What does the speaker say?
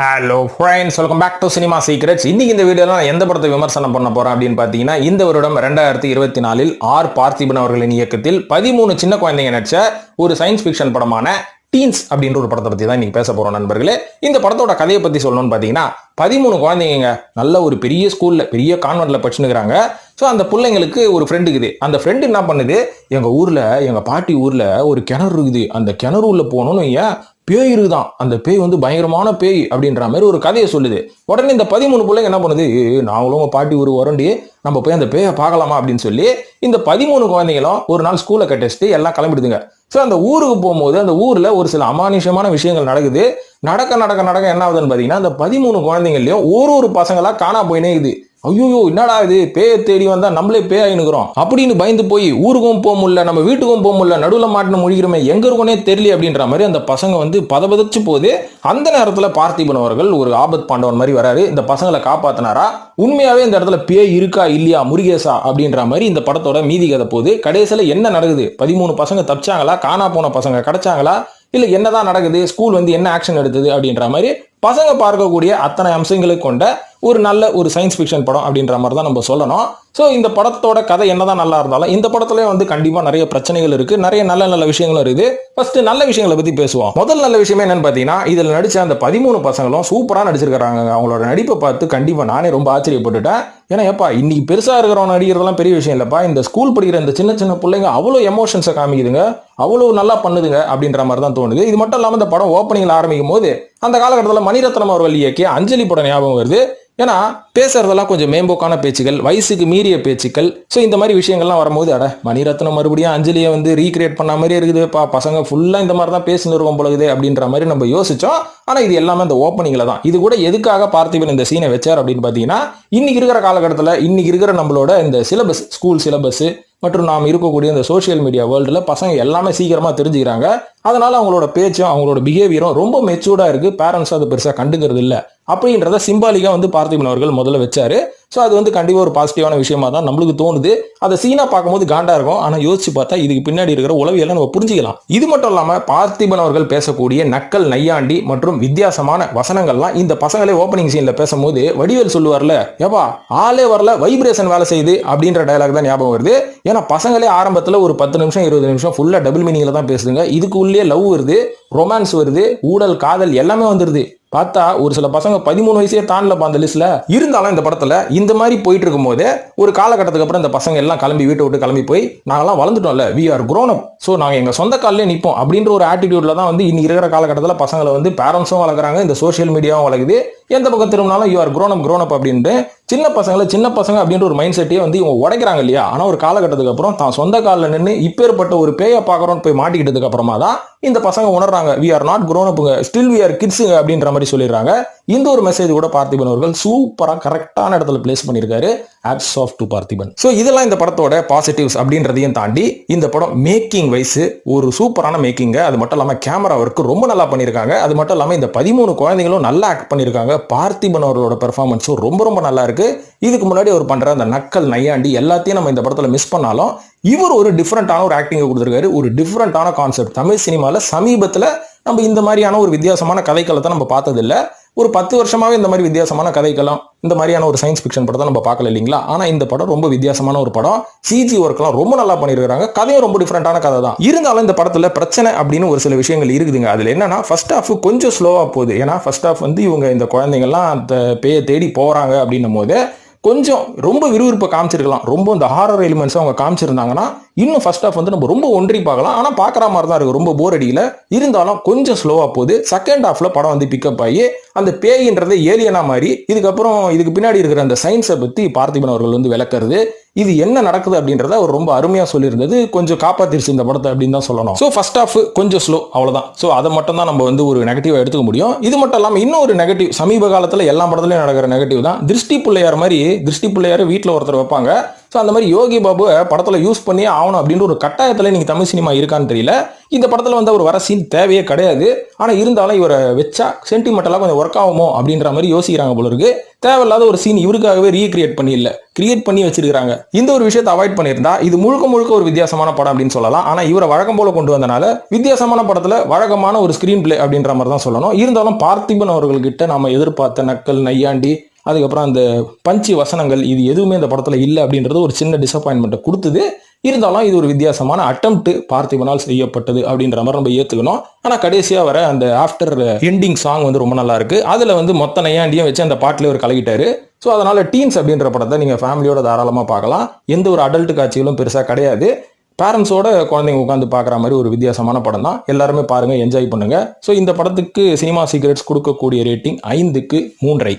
Hello friends welcome back to cinema secrets இன்னைக்கு இந்த வீடியோவில் நான் எந்த படத்தை விமர்சனம் பண்ண போகிறேன் அப்படின்னு பார்த்தீங்கன்னா இந்த வருடம் ரெண்டாயிரத்தி இருபத்தி நாலில் ஆர் பார்த்திபன் அவர்களின் இயக்கத்தில் பதிமூணு சின்ன குழந்தைங்க நடிச்ச ஒரு சயின்ஸ் ஃபிக்ஷன் படமான டீன்ஸ் அப்படின்ற ஒரு படத்தை பற்றி தான் இன்றைக்கி பேச போகிறோம் நண்பர்களே. இந்த படத்தோட கதையை பற்றி சொல்லணும்னு பார்த்தீங்கன்னா பதிமூணு குழந்தைங்க நல்ல ஒரு பெரிய ஸ்கூலில் பெரிய கான்வெண்ட்டில் படிச்சுனுக்குறாங்க ஸோ அந்த பிள்ளைங்களுக்கு ஒரு ஃப்ரெண்டு இருக்குது. அந்த ஃப்ரெண்டு என்ன பண்ணுது? எங்கள் ஊரில் எங்கள் பாட்டி ஊரில் ஒரு கிணறு இருக்குது. அந்த கிணறு உள்ள போகணும்னு ஏன் பேய் இருக்குதான். அந்த பேய் வந்து பயங்கரமான பேய் அப்படின்ற மாதிரி ஒரு கதையை சொல்லுது. உடனே இந்த பதிமூணு பிள்ளைங்க என்ன பண்ணுது? நாங்களும் பாட்டி ஒரு உரண்டி நம்ம போய் அந்த பேயை பார்க்கலாமா அப்படின்னு சொல்லி இந்த பதிமூணு குழந்தைங்களும் ஒரு நாள் ஸ்கூலை கட்டச்சிட்டு எல்லாம் கிளம்பிடுதுங்க. ஸோ அந்த ஊருக்கு போகும்போது அந்த ஊரில் ஒரு சில அமானுஷமான விஷயங்கள் நடக்குது. நடக்க நடக்க நடக்க என்ன ஆகுதுன்னு பார்த்தீங்கன்னா அந்த பதிமூணு குழந்தைங்களையும் ஒரு ஒரு பசங்களாக காணா போயினே இது ஐயோ என்னடா இது? பேயை தேடி வந்தா நம்மளே பேய் ஆயினுக்கிறோம். அப்படின்னு பயந்து போய் ஊருக்கும் போக முடியல நம்ம வீட்டுக்கும் போக முடியல நடுவில் மாட்டின முழிக்கிறோமே எங்க இருக்கோனே தெரியல அப்படின்ற மாதிரி அந்த பசங்க வந்து பதபதச்சு போது அந்த நேரத்தில் பார்த்திபன் அவர்கள் ஒரு ஆபத் பாண்டவன் மாதிரி வராரு. இந்த பசங்களை காப்பாத்தினாரா? உண்மையாவே இந்த இடத்துல பேய் இருக்கா இல்லையா முருகேசா அப்படின்ற மாதிரி இந்த படத்தோட மீதி கதை போது கடைசியில் என்ன நடக்குது? பதிமூணு பசங்க தப்பிச்சாங்களா? காணா போன பசங்க கிடைச்சாங்களா? இல்லை என்னதான் நடக்குது? ஸ்கூல் வந்து என்ன ஆக்ஷன் எடுத்தது அப்படின்ற மாதிரி பசங்க பார்க்கக்கூடிய அத்தனை அம்சங்களை கொண்ட ஒரு நல்ல ஒரு சயின்ஸ் ஃபிக்ஷன் படம் அப்படின்ற மாதிரி தான் நம்ம சொல்லணும். ஸோ இந்த படத்தோட கதை என்னதான் நல்லா இருந்தாலும் இந்த படத்துல வந்து கண்டிப்பாக நிறைய பிரச்சனைகள் இருக்குது நிறைய நல்ல நல்ல விஷயங்களும் இருக்குது. ஃபஸ்ட்டு நல்ல விஷயங்களை பற்றி பேசுவோம். முதல் நல்ல விஷயமே என்னென்னு பார்த்தீங்கன்னா இதில் நடித்த அந்த பதிமூணு பசங்களும் சூப்பராக நடிச்சிருக்கிறாங்க. அவங்களோட நடிப்பை பார்த்து கண்டிப்பாக நானே ரொம்ப ஆச்சரியப்பட்டுட்டேன். ஏன்னா ஏப்பா இன்னைக்கு பெருசாக இருக்கிறவன் நடிக்கிறதெல்லாம் பெரிய விஷயம் இல்லைப்பா. இந்த ஸ்கூல் படிக்கிற இந்த சின்ன சின்ன பிள்ளைங்க அவ்வளோ எமோஷன்ஸை காமிக்குதுங்க. அவ்வளோ நல்லா பண்ணுதுங்க அப்படின்ற மாதிரி தான் தோணுது. இது மட்டும் இல்லாமல் இந்த படம் ஓப்பனிங்கில் ஆரம்பிக்கும் போது அந்த காலகட்டத்தில் மணிரத்னம் அவர்கள் இயக்கிய அஞ்சலி படம் ஞாபகம் வருது. ஏன்னா பேசுறதெல்லாம் கொஞ்சம் மேம்போக்கான பேச்சுகள் வயசுக்கு மீறிய பேச்சுக்கள். ஸோ இந்த மாதிரி விஷயங்கள்லாம் வரும்போது அட மணிரத்னம் மறுபடியும் அஞ்சலியை வந்து ரீக்ரியேட் பண்ண மாதிரி இருக்குதுப்பா பசங்க ஃபுல்லாக இந்த மாதிரி தான் பேசின்னு இருக்கும் பொழுது அப்படின்ற மாதிரி நம்ம யோசிச்சோம். ஆனால் இது எல்லாமே அந்த ஓப்பனிங்கில் தான். இது கூட எதுக்காக பார்த்திபன் இந்த சீனை வச்சார் அப்படின்னு பார்த்தீங்கன்னா இன்னைக்கு இருக்கிற காலகட்டத்தில் இன்னைக்கு இருக்கிற நம்மளோட இந்த சிலபஸ் ஸ்கூல் சிலபஸ் மற்றும் நாம் இருக்கக்கூடிய இந்த சோஷியல் மீடியா வேர்ல்டில் பசங்க எல்லாமே சீக்கிரமாக தெரிஞ்சுக்கிறாங்க. அதனால் அவங்களோட பேச்சும் அவங்களோட பிஹேவியரும் ரொம்ப மெச்சூர்டாக இருக்குது பேரண்ட்ஸும் அதை பெருசாக கண்டுக்கிறது இல்லை அப்படின்றத சிம்பாலிக்காக வந்து பார்த்திபன் அவர்கள் முதல்ல வச்சாரு. ஸோ அது வந்து கண்டிப்பாக ஒரு பாசிட்டிவான விஷயமா தான் நம்மளுக்கு தோணுது. அதை சீனா பார்க்கும்போது காண்டா இருக்கும். ஆனால் யோசிச்சு பார்த்தா இதுக்கு பின்னாடி இருக்கிற உளவியெல்லாம் நம்ம புரிஞ்சுக்கலாம். இது மட்டும் இல்லாமல் பார்த்திபன் அவர்கள் பேசக்கூடிய நக்கல் நையாண்டி மற்றும் வித்தியாசமான வசனங்கள்லாம் இந்த பசங்களே ஓப்பனிங் சீனில் பேசும்போது வடிவேல் சொல்லுவார்ல ஏப்பா ஆளே வரல வைப்ரேஷன் வேலை செய்யுது அப்படின்ற டயலாக் தான் ஞாபகம் வருது. ஏன்னா பசங்களே ஆரம்பத்தில் ஒரு பத்து நிமிஷம் இருபது நிமிஷம் ஃபுல்லாக டபுள் மீனிங்கில் தான் பேசுதுங்க. இதுக்குள்ளேயே லவ் வருது ரொமான்ஸ் வருது ஊடல் காதல் எல்லாமே வந்துடுது பார்த்தா ஒரு சில பசங்க பதிமூணு வயசே தாண்டலப்பா அந்த லிஸ்ட்ல இருந்தாலும் இந்த படத்துல இந்த மாதிரி போயிட்டு இருக்கும்போது ஒரு காலகட்டத்துக்கு அப்புறம் இந்த பசங்க எல்லாம் கிளம்பி வீட்டை விட்டு கிளம்பி போய் நாங்கெல்லாம் வளர்ந்துட்டோம்ல. We are grown up so நாங்கள் எங்கள் சொந்த காலிலே நிற்போம் அப்படின்ற ஒரு ஆட்டிடியூட்ல தான் வந்து இன்னைக்கு இருக்கிற காலகட்டத்தில் பசங்களை வந்து பேரண்ட்ஸும் வளர்க்குறாங்க. இந்த சோஷியல் மீடியாவும் வளர்க்குது. எந்த பக்கம் திரும்பினாலும் யூ ஆர் குரோனப் up அப்படின்ட்டு சின்ன பசங்களை சின்ன பசங்க அப்படின்ற ஒரு மைண்ட் செட்டையே வந்து இவங்க உடைக்கிறாங்க இல்லையா? ஆனால் ஒரு காலகட்டத்துக்கு அப்புறம் தான் சொந்த காலில் நின்று இப்பேற்பட்ட ஒரு பேயை பார்க்குறோன்னு போய் மாட்டிக்கிட்டதுக்கு அப்புறமா தான் இந்த பசங்க உணர்றாங்க வி ஆர் நாட் grown upங்க ஸ்டில் வி ஆர் கிட்ஸுங்க அப்படின்ற மாதிரி சொல்லிடுறாங்க. இந்த ஒரு மெசேஜ் கூட பார்த்திபன் அவர்கள் சூப்பராக கரெக்டான இடத்துல பிளேஸ் பண்ணியிருக்காரு. Hats off to Parthiban. So இதெல்லாம் இந்த படத்தோட பாசிட்டிவ்ஸ் அப்படின்றதையும் தாண்டி இந்த படம் மேக்கிங் வைஸ் ஒரு சூப்பரான மேக்கிங்க அது மட்டும் இல்லாமல் கேமரா ஒர்க்கு ரொம்ப நல்லா பண்ணியிருக்காங்க. அது மட்டும் இல்லாமல் இந்த பதிமூணு குழந்தைங்களும் நல்லா ஆக்ட் பண்ணியிருக்காங்க. பார்த்திபன் அவர்களோட பெர்ஃபார்மன்ஸும் ரொம்ப ரொம்ப நல்லா இருக்கு. இதுக்கு முன்னாடி அவர் பண்ற அந்த நக்கல் நையாண்டி எல்லாத்தையும் நம்ம இந்த படத்துல மிஸ் பண்ணாலும் இவர் ஒரு டிஃப்ரெண்டான ஒரு ஆக்டிங்கை கொடுத்துருக்காரு. ஒரு டிஃப்ரெண்டான கான்செப்ட் தமிழ் சினிமாவில் சமீபத்தில் நம்ம இந்த மாதிரியான ஒரு வித்தியாசமான கதைக்களத்தை நம்ம பார்த்ததில்ல. ஒரு பத்து வருஷமாவே இந்த மாதிரி வித்தியாசமான கதைக்கெல்லாம் இந்த மாதிரியான ஒரு சயின்ஸ் ஃபிக்ஷன் படத்தை நம்ம பார்க்கல இல்லைங்களா? ஆனால் இந்த படம் ரொம்ப வித்தியாசமான ஒரு படம். சிஜி ஒர்க்லாம் ரொம்ப நல்லா பண்ணியிருக்காங்க கதையும் ரொம்ப டிஃப்ரெண்டான கதை தான். இருந்தாலும் இந்த படத்தில் பிரச்சனை அப்படின்னு ஒரு சில விஷயங்கள் இருக்குதுங்க. அதில் என்னன்னா ஃபர்ஸ்ட் ஹாஃப் கொஞ்சம் ஸ்லோவாக போகுது. ஏன்னா ஃபர்ஸ்ட் ஹாஃப் வந்து இவங்க இந்த குழந்தைங்கள்லாம் அந்த பேயை தேடி போகிறாங்க அப்படின்னும் போது கொஞ்சம் ரொம்ப விறுவிறுப்பை காமிச்சிருக்கலாம். ரொம்ப இந்த ஹாரர் எலிமெண்ட்ஸ் அவங்க காமிச்சிருந்தாங்கன்னா இன்னும் ஃபர்ஸ்ட் ஆஃப் வந்து நம்ம ரொம்ப ஒன்றி பார்க்கலாம். ஆனால் பார்க்குற மாதிரி தான் இருக்கும் ரொம்ப போர் அடியில் இருந்தாலும் கொஞ்சம் ஸ்லோவாக போகுது. செகண்ட் ஹாஃப்ல படம் வந்து பிக்கப் ஆகி அந்த பேயின்றதை ஏலியனா மாதிரி இதுக்கப்புறம் இதுக்கு பின்னாடி இருக்கிற அந்த சயின்ஸை பற்றி பார்த்திபன் அவர்கள் வந்து விளக்குறது. இது என்ன நடக்குது அப்படின்றத அவர் ரொம்ப அருமையாக சொல்லியிருந்தது. கொஞ்சம் காப்பாத்திருச்சு இந்த படத்தை அப்படின்னு தான் சொல்லணும். ஸோ ஃபர்ஸ்ட் ஆஃப் கொஞ்சம் ஸ்லோ அவ்வளோதான் ஸோ அதை மட்டும் தான் நம்ம வந்து ஒரு நெகட்டிவாக எடுத்துக்க முடியும். இது மட்டும் இல்லாமல் இன்னும் ஒரு நெகட்டிவ் சமீப காலத்தில் எல்லா படத்துலையும் நடக்கிற நெகட்டிவ் தான். திருஷ்டி பிள்ளையார் மாதிரி திருஷ்டி பிள்ளையார் வீட்டில் ஒருத்தர் வைப்பாங்க. ஸோ அந்த மாதிரி யோகி பாபுவை படத்தில் யூஸ் பண்ணியே ஆகணும் அப்படின்ற ஒரு கட்டாயத்தில் நீங்கள் தமிழ் சினிமா இருக்கான்னு தெரியல. இந்த படத்தில் வந்து அவர் வர சீன் தேவையே கிடையாது. ஆனால் இருந்தாலும் இவரை வச்சா சென்டிமெண்டலாக கொஞ்சம் ஒர்க் ஆகுமோ அப்படின்ற மாதிரி யோசிக்கிறாங்க போல இருக்கு. தேவையில்லாத ஒரு சீன் இவருக்காகவே ரீக்ரியேட் பண்ணி இல்லை கிரியேட் பண்ணி வச்சிருக்காங்க இந்த ஒரு விஷயத்தை அவாய்ட் பண்ணியிருந்தா இது முழுக்க முழுக்க ஒரு வித்தியாசமான படம் அப்படின்னு சொல்லலாம். ஆனால் இவரை வழக்கம் போல கொண்டு வந்தனால வித்தியாசமான படத்தில் வழக்கமான ஒரு ஸ்க்ரீன் பிளே அப்படின்ற மாதிரி தான் சொல்லணும். இருந்தாலும் பார்த்திபன் அவர்கள்கிட்ட நம்ம எதிர்பார்த்த நக்கல் நையாண்டி அதுக்கப்புறம் அந்த பஞ்சு வசனங்கள் இது எதுவுமே இந்த படத்தில் இல்லை அப்படின்றது ஒரு சின்ன டிசப்பாயின்மெண்ட்டை கொடுத்தது. இருந்தாலும் இது ஒரு வித்தியாசமான அட்டம்ப்ட் பார்த்திபனால் செய்யப்பட்டது அப்படின்ற மாதிரி நம்ம ஏற்றுக்கணும் ஆனால் கடைசியாக வர அந்த ஆஃப்டர் எண்டிங் சாங் வந்து ரொம்ப நல்லா இருக்குது அதில் வந்து மொத்த நையாண்டியும் வச்சு அந்த பாட்டிலே ஒரு கலகிட்டாரு ஸோ அதனால் டீன்ஸ் அப்படின்ற படத்தை நீங்கள் ஃபேமிலியோட தாராளமாக பார்க்கலாம். எந்த ஒரு அடல்ட் காட்சிகளும் பெருசாக கிடையாது. பேரண்ட்ஸோட குழந்தைங்க உட்காந்து பார்க்குற மாதிரி ஒரு வித்தியாசமான படம் தான். எல்லாருமே பாருங்கள் என்ஜாய் பண்ணுங்கள் ஸோ இந்த படத்துக்கு சினிமா சீக்ரெட்ஸ் கொடுக்கக்கூடிய ரேட்டிங் ஐந்துக்கு மூன்றை